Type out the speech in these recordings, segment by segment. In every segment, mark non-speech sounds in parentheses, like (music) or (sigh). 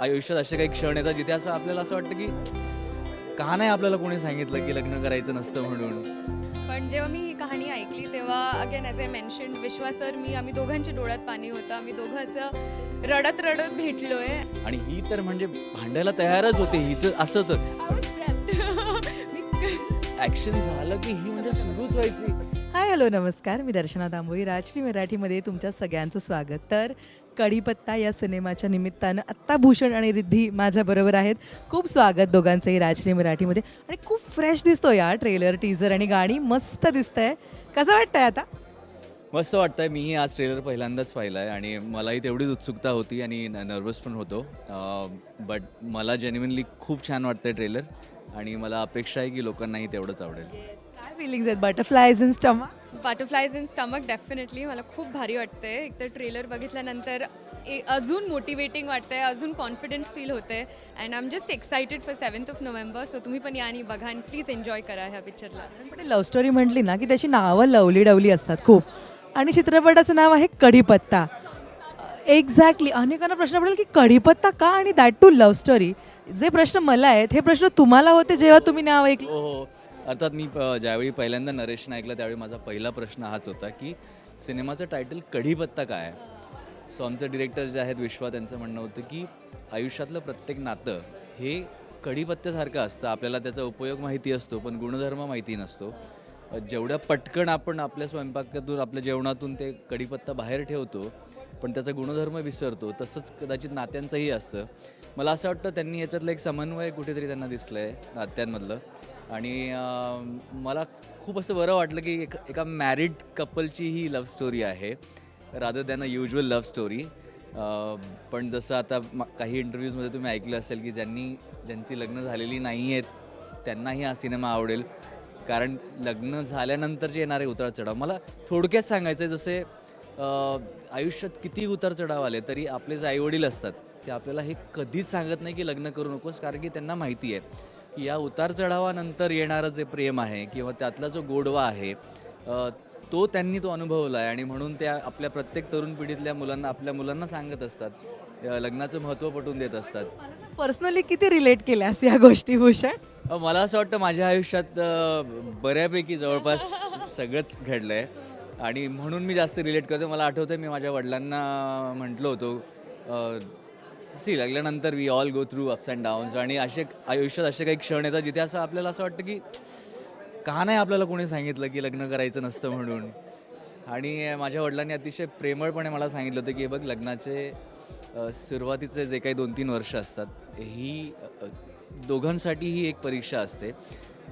आयुष्यात असे काही क्षण येतात जिथे असं आपल्याला असं वाटतं की का नाही आपल्याला कोणी सांगितलं की लग्न करायचं नसतं म्हणून? पण जेव्हा मी ही कहाणी ऐकली तेव्हा again as a mention Vishwas sir मी आम्ही दोघांच्या डोळ्यात पाणी होतं. आम्ही दोघं असं रडत रडत भेटलोय. आणि ही तर म्हणजे भांडायला तयारच होते. हिचं असं तर. ऍक्शन (laughs) झालं की ही म्हणजे सुरूच व्हायची. हाय हॅलो नमस्कार. मी दर्शना तांबोई राजश्री मराठीमध्ये तुमच्या सगळ्यांचं स्वागत. तर कढीपत्ता या सिनेमाच्या निमित्तानं आत्ता भूषण आणि रिद्धी माझ्याबरोबर आहेत. खूप स्वागत दोघांचंही राजश्री मराठीमध्ये. आणि खूप फ्रेश दिसतो या ट्रेलर टीजर आणि गाणी. मस्त दिसतंय. कसं वाटतंय आता? मस्त वाटतंय. मीही आज ट्रेलर पहिल्यांदाच पाहिला आहे आणि मलाही तेवढीच उत्सुकता होती आणि नर्वस पण होतो. बट मला जेन्युनली खूप छान वाटतंय ट्रेलर आणि मला अपेक्षा आहे की लोकांनाही तेवढंच आवडेल. फिलिंग्स आहेत butterflies in stomach butterflies in stomach definitely मला खूप भारी वाटतंय. एक तर ट्रेलर बघितल्यानंतर ए- अजून मोटिवेटिंग वाटतंय अजून कॉन्फिडंट फील होतंय. And I am just excited for seventh of November so तुम्ही पण या आणि बघा आणि प्लीज एन्जॉय करा ह्या पिक्चरला पण लव्ह स्टोरी म्हटली ना की त्याची नावं लवली डवली असतात खूप. आणि चित्रपटाचं नाव आहे कढीपत्ता. एक्झॅक्टली अनेकांना प्रश्न पडेल की कढीपत्ता का आणि दॅट टू लव्ह स्टोरी जे प्रश्न मला आहेत हे प्रश्न तुम्हाला होते जेव्हा तुम्ही नाव ऐकलं. हो हो. अर्थात मी ज्यावेळी पहिल्यांदा नरेशन ऐकलं त्यावेळी माझा पहिला प्रश्न हाच होता की सिनेमाचं टायटल कढीपत्ता काय आहे? सो आमचे डिरेक्टर जे आहेत विश्वा त्यांचं म्हणणं होतं की आयुष्यातलं प्रत्येक नातं हे कढीपत्त्यासारखं असतं. आपल्याला त्याचा उपयोग माहिती असतो पण गुणधर्म माहिती नसतो. जेवढ्या पटकन आपण आपल्या स्वयंपाकातून आपल्या जेवणातून ते कढीपत्ता बाहेर ठेवतो पण त्याचा गुणधर्म विसरतो तसंच कदाचित नात्यांचंही असतं. मला असं वाटतं त्यांनी याच्यातलं एक समन्वय कुठेतरी त्यांना दिसलं आहे नात्यांमधलं. आणि मला खूप असं बरं वाटलं की एक एका मॅरिड कपलची ही लव्ह स्टोरी आहे rather than a usual love story पण जसं आता काही इंटरव्ह्यूजमध्ये तुम्ही ऐकलं असेल की ज्यांनी ज्यांची लग्न झालेली नाही आहेत त्यांनाही हा सिनेमा आवडेल. कारण लग्न झाल्यानंतरचे येणारे उतार चढाव मला थोडक्यात सांगायचं आहे जसे आयुष्यात किती उतार चढाव आले तरी आपले जे आईवडील असतात ते आपल्याला हे कधीच सांगत नाही की लग्न करू नकोस कारण की त्यांना माहिती आहे. की या उतार चढावानंतर येणारं जे प्रेम आहे किंवा त्यातला जो गोडवा आहे तो त्यांनी तो अनुभवला आहे. आणि म्हणून त्या आपल्या प्रत्येक तरुण पिढीतल्या मुलांना आपल्या मुलांना सांगत असतात. लग्नाचं महत्त्व पटवून देत असतात. पर्सनली किती रिलेट केल्यास या गोष्टी भूषण मला असं वाटतं माझ्या आयुष्यात बऱ्यापैकी जवळपास सगळंच घडलं आहे आणि म्हणून मी जास्त रिलेट करतो. मला आठवतं मी माझ्या वडिलांना म्हटलं होतं सी लागल्यानंतर we all go through ups and downs आणि असे आयुष्यात असे काही क्षण येतात जिथे असं आपल्याला असं वाटतं की का नाही आपल्याला कोणी सांगितलं की लग्न करायचं नसतं म्हणून? आणि माझ्या वडिलांनी अतिशय प्रेमळपणे मला सांगितलं होतं की हे बघ लग्नाचे सुरुवातीचे जे काही दोन तीन वर्ष असतात ही दोघांसाठी ही एक परीक्षा असते.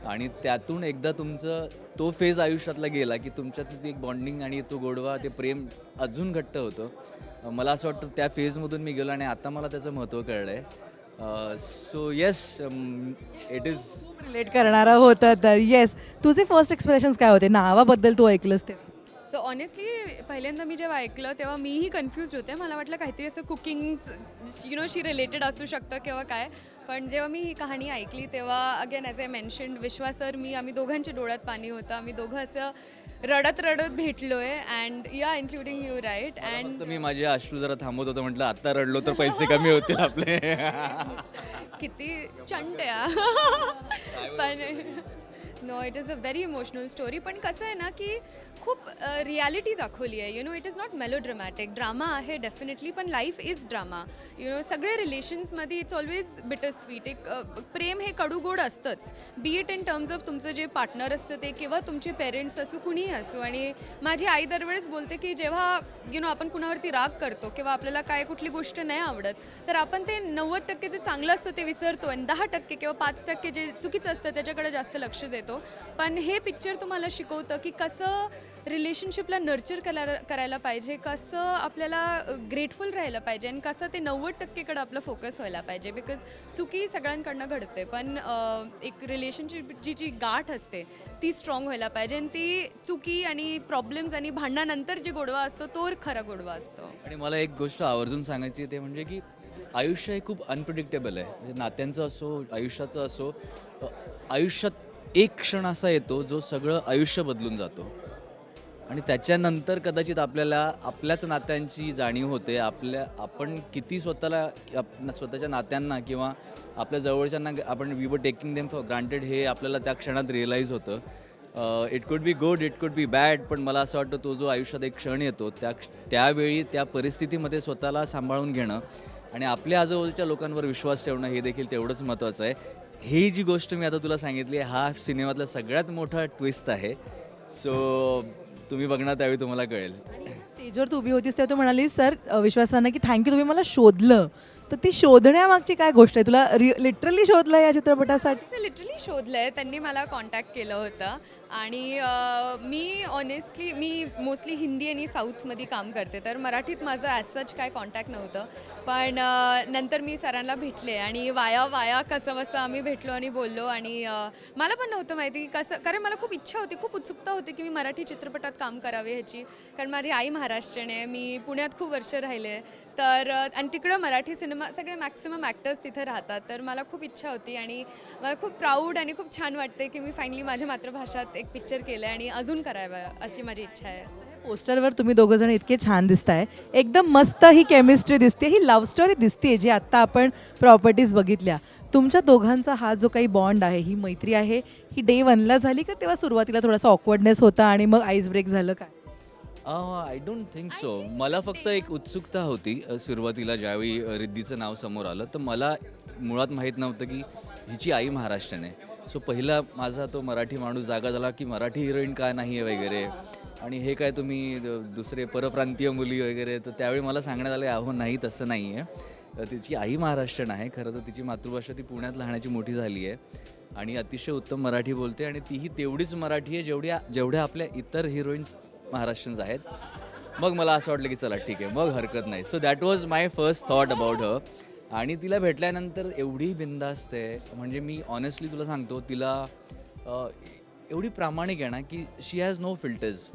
आणि त्यातून एकदा तुमचं तो फेज आयुष्यातला गेला की तुमच्यातली ती एक बॉन्डिंग आणि तो गोडवा ते प्रेम अजून घट्ट होतं. मला असं वाटतं त्या फेजमधून मी गेलो आणि आता मला त्याचं महत्त्व कळलं आहे so yes it is relate करणारा होता तर येस तुझे फर्स्ट एक्सप्रेशन्स काय होते? नावाबद्दल तू ऐकलंस ते सो ऑनेस्टली पहिल्यांदा मी जेव्हा ऐकलं तेव्हा मीही कन्फ्यूज होते. मला वाटलं काहीतरी असं कुकिंग यु नो शी रिलेटेड असू शकतं किंवा काय. पण जेव्हा मी ही कहाणी ऐकली तेव्हा again as a mention Vishwas sir मी आम्ही दोघांच्या डोळ्यात पाणी होतं. आम्ही दोघं असं रडत रडत भेटलोय अँड या इन्क्लुडिंग यू राईट अँड मी माझे अश्रू जरा थांबवत होतो म्हटलं आता रडलो तर पैसे कमी होतील आपले. (laughs) किती चंट या (laughs) पण no it is a very emotional story पण कसं आहे ना की खूप रियालिटी दाखवली आहे. You know it is not melodramatic drama आहे डेफिनेटली पण life is drama you know सगळे रिलेशन्समध्ये इट्स ऑलवेज बिटर स्वीट एक प्रेम हे कडूगोड असतंच. Be it in terms of तुमचं जे पार्टनर असतं ते किंवा तुमचे पेरेंट्स असो कुणीही असो. आणि माझी आई दरवेळेस बोलते की जेव्हा यु नो आपण कुणावरती राग करतो किंवा आपल्याला काय कुठली गोष्ट नाही आवडत तर आपण ते नव्वद टक्के जे चांगलं असतं ते विसरतो. आणि दहा टक्के किंवा पाच टक्के जे चुकीचं असतं त्याच्याकडे जास्त लक्ष देतो. पण हे पिक्चर तुम्हाला शिकवतं की कसं रिलेशनशिपला नर्चर करा करायला पाहिजे कसं आपल्याला ग्रेटफुल राहायला पाहिजे आणि कसं ते नव्वद टक्केकडे आपलं फोकस व्हायला पाहिजे. बिकॉज चुकी सगळ्यांकडनं घडते पण एक रिलेशनशिपची जी गाठ असते ती स्ट्रॉंग व्हायला पाहिजे आणि ती चुकी आणि प्रॉब्लेम्स आणि भांडणानंतर जे गोडवा असतो तो खरा गोडवा असतो. आणि मला एक गोष्ट आवर्जून सांगायची ते म्हणजे की आयुष्य हे खूप अनप्रिडिक्टेबल आहे. म्हणजे नात्यांचं असो आयुष्याचं असो आयुष्यात एक क्षण असा येतो जो सगळं आयुष्य बदलून जातो. आणि त्याच्यानंतर कदाचित आपल्याला आपल्याच नात्यांची जाणीव होते. आपल्या आपण किती स्वतःला स्वतःच्या नात्यांना किंवा आपल्या जवळच्यांना आपण we were taking them for granted हे आपल्याला त्या क्षणात रिअलाईज होतं. It could be good it could be bad पण मला असं वाटतं तो जो आयुष्यात एक क्षण येतो त्या क्ष- त्यावेळी त्या परिस्थितीमध्ये स्वतःला सांभाळून घेणं आणि आपल्या आजूबाजूच्या लोकांवर विश्वास ठेवणं हे देखील तेवढंच महत्त्वाचं आहे. ही जी गोष्ट मी आता तुला सांगितली हा सिनेमातला सगळ्यात मोठा ट्विस्ट आहे. सो तुम्ही बघणार त्यावेळी तुम्हाला कळेल. स्टेजवर तू उभी होतीस तेव्हा तू म्हणाली सर विश्वासरांना की थँक्यू तुम्ही मला शोधलं. तर ती शोधण्यामागची काय गोष्ट आहे? तुला लिटरली शोधलं या चित्रपटासाठी? ते लिटरली शोधलंय. त्यांनी मला कॉन्टॅक्ट केलं होतं. आणि अं, मी ऑनेस्टली मी मोस्टली हिंदी आणि साऊथमध्ये काम करते. तर मराठीत माझं ॲज सच काय कॉन्टॅक्ट नव्हतं. पण अं, नंतर मी सरांना भेटले. आणि वाया वाया कसं बसं आम्ही भेटलो आणि बोललो. आणि अं, मला पण नव्हतं माहिती की कसं कारण मला खूप इच्छा होती खूप उत्सुकता होती की मी मराठी चित्रपटात काम करावे ह्याची. कारण माझी आई महाराष्ट्रीयन आहे. मी पुण्यात खूप वर्ष राहिले. तर आणि तिकडं मराठी सिनेमा सगळे मॅक्सिमम ॲक्टर्स तिथे राहतात. तर मला खूप इच्छा होती आणि मला खूप प्राऊड आणि खूप छान वाटते की मी फायनली माझ्या मातृभाषात एक पिक्चर केलं आहे आणि अजून करावं अशी माझी इच्छा आहे. पोस्टरवर तुम्ही दोघं जण इतके छान दिसताय. एकदम मस्त ही केमिस्ट्री दिसते ही लव्ह स्टोरी दिसते जी आत्ता आपण प्रॉपर्टीज बघितल्या. तुमच्या दोघांचा हा जो काही बॉन्ड आहे ही मैत्री आहे ही डे वनला झाली का तेव्हा सुरुवातीला थोडासा ऑकवर्डनेस होता आणि मग आईस ब्रेक झालं काय? आय डोंट थिंक सो मला फक्त एक उत्सुकता होती अ, सुरुवातीला ज्यावेळी अ, रिद्धीचं नाव समोर आलं तर मला मुळात माहीत नव्हतं की हिची आई महाराष्ट्रीयन आहे. सो पहिला माझा तो मराठी माणूस जागा झाला की मराठी हिरोईन काय नाही आहे वगैरे. आणि हे काय तुम्ही अ, दुसरे परप्रांतीय मुली वगैरे तर त्यावेळी मला सांगण्यात आलं अहो नाही तसं नाही आहे तिची आई महाराष्ट्रीयन आहे खरं तर तिची मातृभाषा ती पुण्यात लहानाची मोठी झाली आहे. आणि अतिशय उत्तम मराठी बोलते आणि तीही तेवढीच मराठी आहे जेवढ्या जेवढ्या आपल्या इतर हिरोईन्स महाराष्ट्रीयन्स आहेत. मग मला असं वाटलं की चला ठीक आहे मग हरकत नाही. So that was my first thought about her आणि तिला भेटल्यानंतर एवढी बिंदास्त आहे. म्हणजे मी ऑनेस्टली तुला सांगतो तिला एवढी प्रामाणिक आहे ना की शी हॅज नो फिल्टर्स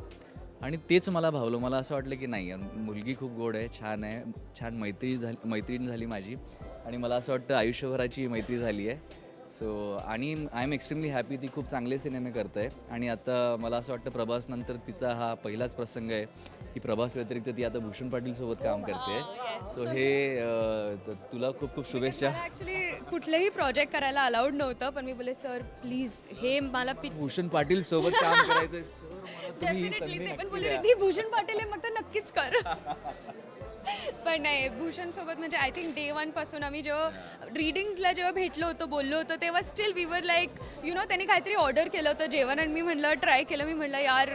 आणि तेच मला भावलं. मला असं वाटलं की नाही मुलगी खूप गोड आहे छान आहे छान मैत्री झाली मैत्रीण झाली माझी. आणि मला असं वाटतं आयुष्यभराची मैत्री झाली आहे. सो आणि आय एम एक्स्ट्रीमली हॅपी ती खूप चांगले सिनेमे करत आहे. आणि आता मला असं वाटतं प्रभास नंतर तिचा हा पहिलाच प्रसंग आहे. की प्रभास व्यतिरिक्त ती आता भूषण पाटील सोबत काम करते. सो हे अ, त- तुला खूप खूप शुभेच्छा. ॲक्च्युली कुठलेही प्रोजेक्ट करायला अलाउड नव्हतं पण मी बोले सर प्लीज हे मला पिक्चर भूषण पाटील सोबत काम करायचंय. सर मला तुम्ही ही डेफिनेटली संधी ते पण नक्की बोलले द्या. रिद्धी भूषण पाटील आहे मग तर नक्कीच कर. (laughs) पण नाही भूषणसोबत म्हणजे आय थिंक डे वनपासून आम्ही जेव्हा रिडिंग्सला जेव्हा भेटलो होतो बोललो होतो तेव्हा still we were like you know त्यांनी काहीतरी ऑर्डर केलं होतं जेवण आणि मी म्हटलं ट्राय केलं. मी म्हटलं यार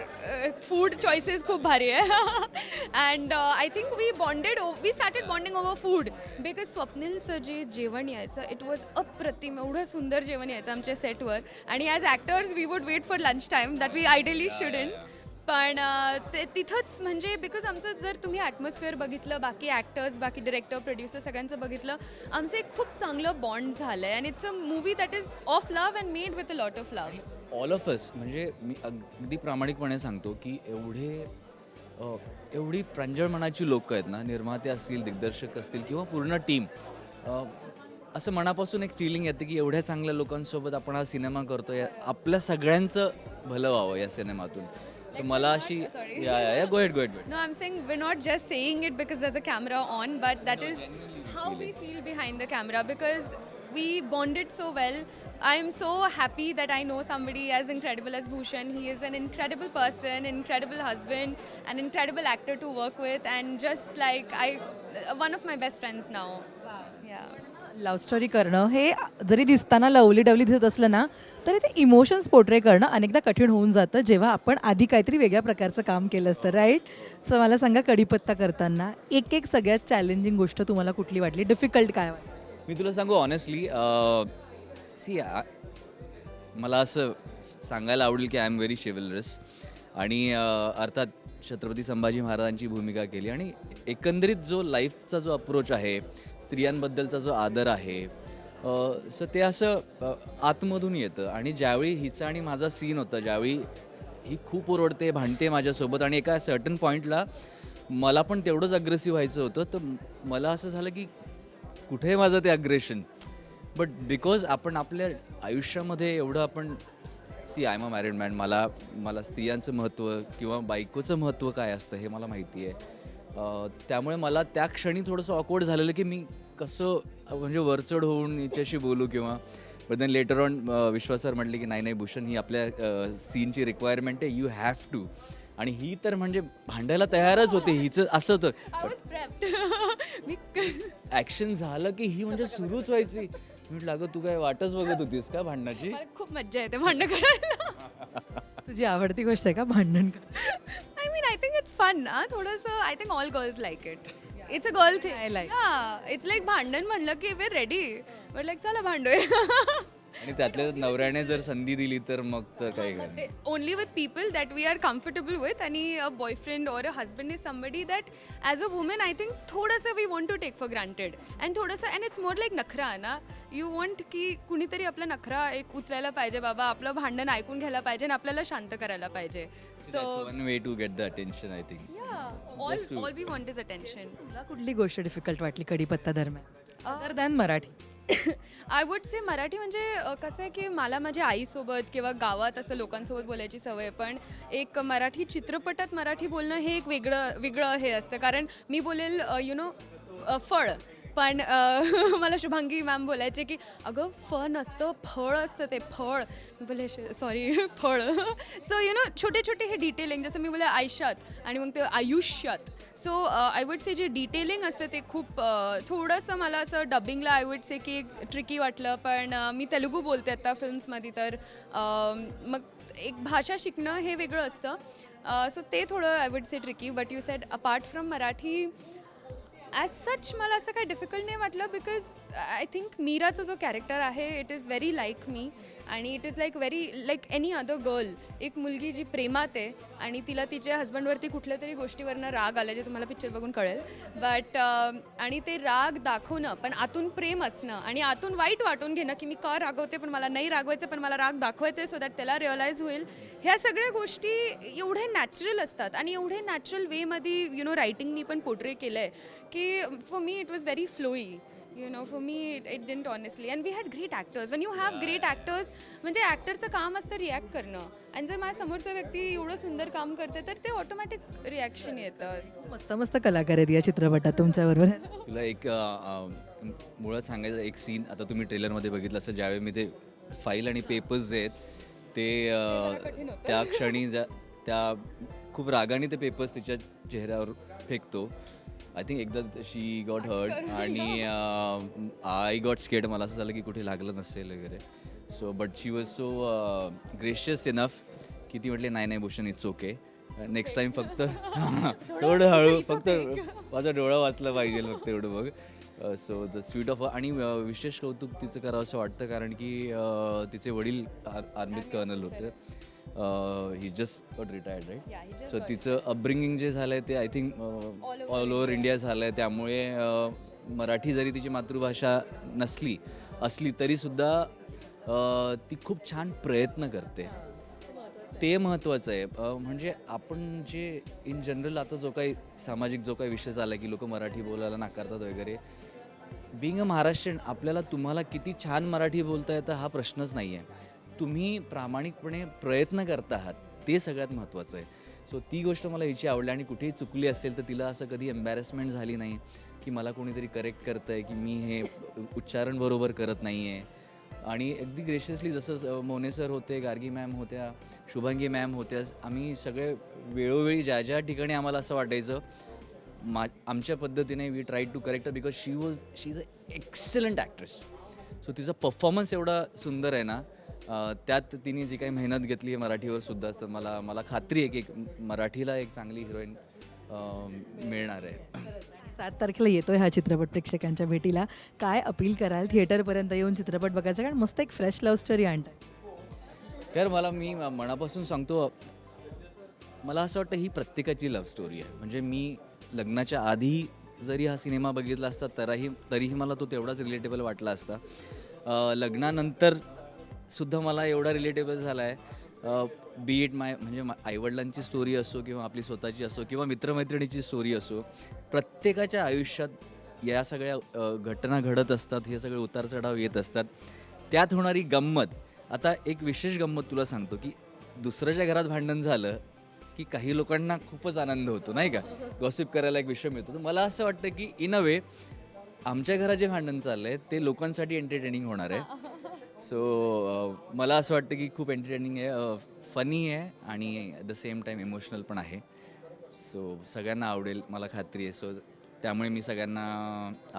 फूड चॉईसेस खूप भारी आहे. And I think we bonded we started bonding over food because स्वप्नीलचं जे जेवण यायचं इट वॉज अप्रतिम. एवढं सुंदर जेवण यायचं आमच्या सेटवर आणि as actors we would wait for lunch time that we ideally shouldn't पण ते तिथंच म्हणजे बिकॉज आमचं जर तुम्ही ॲटमॉस्फिअर बघितलं बाकी ॲक्टर्स बाकी डिरेक्टर प्रोड्युसर सगळ्यांचं बघितलं आमचं एक खूप चांगलं बॉन्ड झालं आहे and it's a movie that is of love and made with a lot of love all of us म्हणजे मी अगदी प्रामाणिकपणे सांगतो की एवढे एवढी प्रांजळ मनाची लोक आहेत ना निर्माते असतील दिग्दर्शक असतील किंवा पूर्ण टीम असं मनापासून एक फिलिंग येते की एवढ्या चांगल्या लोकांसोबत आपण हा सिनेमा करतो या आपल्या सगळ्यांचं भलं व्हावं या सिनेमातून. So Mala. (laughs) Sorry. Yeah, yeah, yeah. Go ahead, go ahead, go ahead. No, I'm saying we're not just saying it because there's a camera on, but that is how we feel behind the camera because we bonded so well. I'm so happy that I know somebody as incredible as Bhushan. He is an incredible person, incredible husband, an incredible actor to work with, and just like I, one of my best friends now. Wow. Yeah. Love story करणं हे जरी दिसताना lovely डवली दिसत असलं ना तरी ते emotions portray करणं अनेकदा कठीण होऊन जातं. जेव्हा आपण आधी काहीतरी वेगळ्या प्रकारचं काम केलं असतं राईट सो मला सांगा कढीपत्ता करताना एक एक सगळ्यात चॅलेंजिंग गोष्ट तुम्हाला कुठली वाटली? डिफिकल्ट काय वाटली? मी तुला सांगू ऑनेस्टली सी मला असं सांगायला आवडेल की आय एम व्हेरी शिवलरस आणि अर्थात छत्रपती संभाजी महाराजांची भूमिका केली. आणि एकंदरीत जो लाईफचा जो अप्रोच आहे स्त्रियांबद्दलचा जो आदर आहे सो ते असं आतमधून येतं. आणि ज्यावेळी हिचा आणि माझा सीन होता ज्यावेळी ही खूप ओरडते भांडते माझ्यासोबत आणि एका सर्टन पॉईंटला मला पण तेवढंच अग्रेसिव्ह व्हायचं होतं तर मला असं झालं की कुठे आहे माझं ते अग्रेशन बट बिकॉज आपण आपल्या आयुष्यामध्ये एवढं आपण see I am a married man मला मला स्त्रियांचं महत्त्व किंवा बायकोचं महत्त्व काय असतं हे मला माहिती आहे. त्यामुळे मला त्या क्षणी थोडंसं ऑकवर्ड झालेलं की मी कसं म्हणजे वरचढ होऊन हिच्याशी बोलू किंवा but then later on Vishwas sir म्हटले की नाही नाही भूषण ही आपल्या सीनची रिक्वायरमेंट आहे यू हॅव टू आणि ही तर म्हणजे भांडायला तयारच होते हिचं असं होतं ॲक्शन (laughs) झालं की ही म्हणजे सुरूच व्हायची. म्हटलं अगं तू काय वाटच बघत होतीस का भांडणाची? मला खूप मज्जा येते भांडण करायला. (laughs) तुझी आवडती गोष्ट आहे का भांडण कर? I mean I think it's fun ना? थोडंसं I think all girls like it it's a girl thing like. हा इट्स लाईक भांडण म्हणलं की वे रेडी बट लाईक चला भांडूया. (laughs) आणि त्यातल्या नवऱ्याने जर संधी दिली तर मग तर काय काय only with people that we are comfortable with आणि a boyfriend or a husband is somebody that as a women I think थोडंसं we want to take for granted and थोडंसं अँड इट्स मोर लाईक नखरा ना. You want की कुणीतरी आपला नखरा एक उचलायला पाहिजे बाबा आपलं भांडण ऐकून घ्यायला पाहिजे आणि आपल्याला शांत करायला पाहिजे. So one way to get the attention I think yeah all all we want is attention तुला कुठली गोष्ट डिफिकल्ट वाटली कडीपत्ता दरम्यान? Other than Marathi. I would say Marathi म्हणजे कसं आहे की मला माझ्या आईसोबत किंवा गावात असं लोकांसोबत बोलायची सवय पण एक मराठी चित्रपटात मराठी बोलणं हे एक वेगळं वेगळं हे असतं. कारण मी बोलेल यु नो फळ. पण अ, (laughs) मला शुभांगी मॅम बोलायचे की अगं फळ नसतं फळ असतं ते फळ. मी बोले सॉरी (laughs) फळ. सो यु नो छोटे छोटे हे डिटेलिंग जसं मी बोले आयुष्यात आणि मग ते आयुष्यात. सो आय वुड से जे डिटेलिंग असतं ते खूप अ, थोडंसं मला असं डबिंगला आय वुड से की ट्रिकी वाटलं. पण अ, मी तेलुगू बोलते आता फिल्म्समध्ये तर अ, मग एक भाषा शिकणं हे वेगळं असतं. सो ते थोडं I would say tricky but you said apart from Marathi as such मला असं काही डिफिकल्ट नाही वाटलं बिकॉज आय थिंक मीराचा जो कॅरेक्टर आहे it is very like me आणि it is like very like any other girl एक मुलगी जी प्रेमात आहे आणि तिला तिच्या हस्बंडवरती कुठल्या तरी गोष्टीवरनं राग आला जे तुम्हाला पिक्चर बघून कळेल. बट um, आणि ते राग दाखवणं पण आतून प्रेम असणं आणि आतून वाईट वाटून घेणं की मी का रागवते पण मला नाही रागवायचं पण मला राग दाखवायचं आहे सो दॅट त्याला रिअलाईज होईल. ह्या सगळ्या गोष्टी एवढे नॅचरल असतात आणि एवढे नॅचरल वेमध्ये यु नो रायटिंगनी पण पोर्ट्रे केलं आहे की for me it was very flowy you know for me it didn't honestly and we had great actors one you have great actors म्हणजे ॲक्टरचं काम असतं रिॲक्ट करणं. आणि जर माझ्या समोरचा व्यक्ती एवढं सुंदर काम करते तर ते ऑटोमॅटिक रिॲक्शन येतं. मस्त मस्त कलाकार आहेत या चित्रपटात तुमच्याबरोबर. तुला एक मुळात सांगायचं एक सीन आता तुम्ही ट्रेलरमध्ये बघितलं असेल ज्यावेळी मी ते फाईल आणि पेपर्स जे आहेत ते त्या क्षणी ज्या त्या खूप रागाने ते पेपर्स तिच्या चेहऱ्यावर फेकतो. आय थिंक एकदा शी गॉट हर्ट आणि आय गॉट स्केड मला असं झालं की कुठे लागलं नसेल वगैरे. So but she was so gracious enough की ती म्हटली नाही नाही Bhushan it's okay next time फक्त (laughs) (laughs) थोडं हळू फक्त माझा डोळा वाचला पाहिजे फक्त एवढं बघ. सो द स्वीट ऑफ आणि विशेष कौतुक तिचं करावं असं वाटतं कारण की तिचे वडील आर आर्मीत कर्नल होते. He just got retired Yeah, he right just so तिचं अपब्रिंगिंग जे झालं आहे ते I think all over India झालं आहे त्यामुळे अ, मराठी जरी तिची मातृभाषा नसली असली तरीसुद्धा अ, ती खूप छान प्रयत्न करते. ते महत्त्वाचं आहे. अ, म्हणजे आपण जे इन जनरल आता जो काही सामाजिक जो काही विषय झाला की लोक मराठी बोलायला नाकारतात वगैरे बिंग अ महाराष्ट्रीयन आपल्याला तुम्हाला किती छान मराठी बोलता येतं हा प्रश्नच नाही आहे तुम्ही प्रामाणिकपणे प्रयत्न करत आहात ते सगळ्यात महत्त्वाचं आहे. सो ती गोष्ट मला हिची आवडली आणि कुठेही चुकली असेल तर तिला असं कधी एम्बॅरेसमेंट झाली नाही की मला कोणीतरी करेक्ट करतं आहे की मी हे उच्चारण बरोबर करत नाही आहे आणि अगदी ग्रेशियसली जसं मोने सर होते गार्गी मॅम होत्या शुभांगी मॅम होत्या आम्ही सगळे वेळोवेळी ज्या ज्या ठिकाणी आम्हाला असं वाटायचं मा आमच्या पद्धतीने we try to correct because she was she is a excellent actress so तिचा परफॉर्मन्स एवढा सुंदर आहे ना त्यात तिने जी काही मेहनत घेतली आहे मराठीवर सुद्धा तर मला मला खात्री आहे की एक मराठीला एक चांगली हिरोईन मिळणार आहे. सात तारखेला येतोय हा चित्रपट प्रेक्षकांच्या भेटीला. काय अपील कराल थिएटरपर्यंत येऊन चित्रपट बघायचा? कारण मस्त एक फ्रेश लव्ह स्टोरी आणताय. यार मला मी मनापासून सांगतो मला असं वाटतं ही प्रत्येकाची लव्ह स्टोरी आहे. म्हणजे मी लग्नाच्या आधी जरी हा सिनेमा बघितला असता तरीही तरीही मला तो तेवढाच रिलेटेबल वाटला असता. लग्नानंतर सुद्धा मला एवढा रिलेटेबल झाला आहे बी इट माय म्हणजे आईवडिलांची स्टोरी असो किंवा आपली स्वतःची असो किंवा मित्रमैत्रिणीची स्टोरी असो प्रत्येकाच्या आयुष्यात या सगळ्या घटना घडत असतात हे सगळे उतार चढाव येत असतात. त्यात होणारी गंमत आता एक विशेष गंमत तुला सांगतो की दुसऱ्याच्या घरात भांडण झालं की काही लोकांना खूपच आनंद होतो नाही का? गॉसिप करायला एक विषय मिळतो. तर मला असं वाटतं की इन अ वे आमच्या घरात जे भांडण चाललं आहे ते लोकांसाठी एंटरटेनिंग होणार आहे. सो uh, मला असं वाटतं की खूप एंटरटेनिंग आहे फनी आहे आणि at the same time emotional पण आहे. सो सगळ्यांना आवडेल मला खात्री आहे. सो त्यामुळे मी सगळ्यांना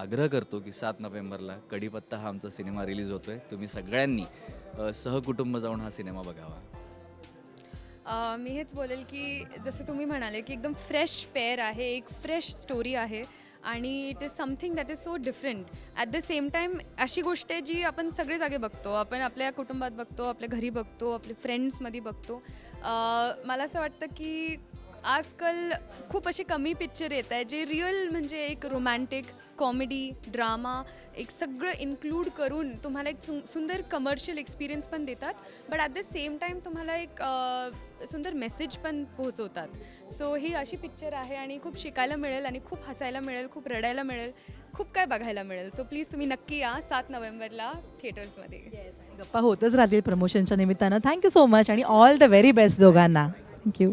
आग्रह करतो की सात नोव्हेंबरला कढीपत्ता हा आमचा सिनेमा रिलीज होतो आहे तुम्ही सगळ्यांनी सहकुटुंब जाऊन हा सिनेमा बघावा. मी हेच बोलेल की जसं तुम्ही म्हणाले की एकदम फ्रेश पेअर आहे एक फ्रेश स्टोरी आहे. आणि it is something that is so different at the same time अशी गोष्ट आहे जी आपण सगळे जागे बघतो. आपण आपल्या कुटुंबात बघतो आपल्या घरी बघतो आपल्या फ्रेंड्समध्ये बघतो. मला असं वाटतं की आजकाल खूप असे कमी पिक्चर येत आहे जे रिअल म्हणजे एक रोमॅन्टिक कॉमेडी ड्रामा एक सगळं इन्क्लूड करून तुम्हाला एक सु सुंदर कमर्शियल एक्सपिरियन्स पण देतात but at the same time तुम्हाला एक सुंदर मेसेज पण पोहोचवतात. सो ही अशी पिक्चर आहे आणि खूप शिकायला मिळेल आणि खूप हसायला मिळेल खूप रडायला मिळेल खूप काय बघायला मिळेल. सो प्लीज तुम्ही नक्की या सात नोव्हेंबरला थिएटर्समध्ये गप्पा होतच राहतील प्रमोशनच्या निमित्तानं. थँक्यू सो मच आणि ऑल द व्हेरी बेस्ट दोघांना. Thank you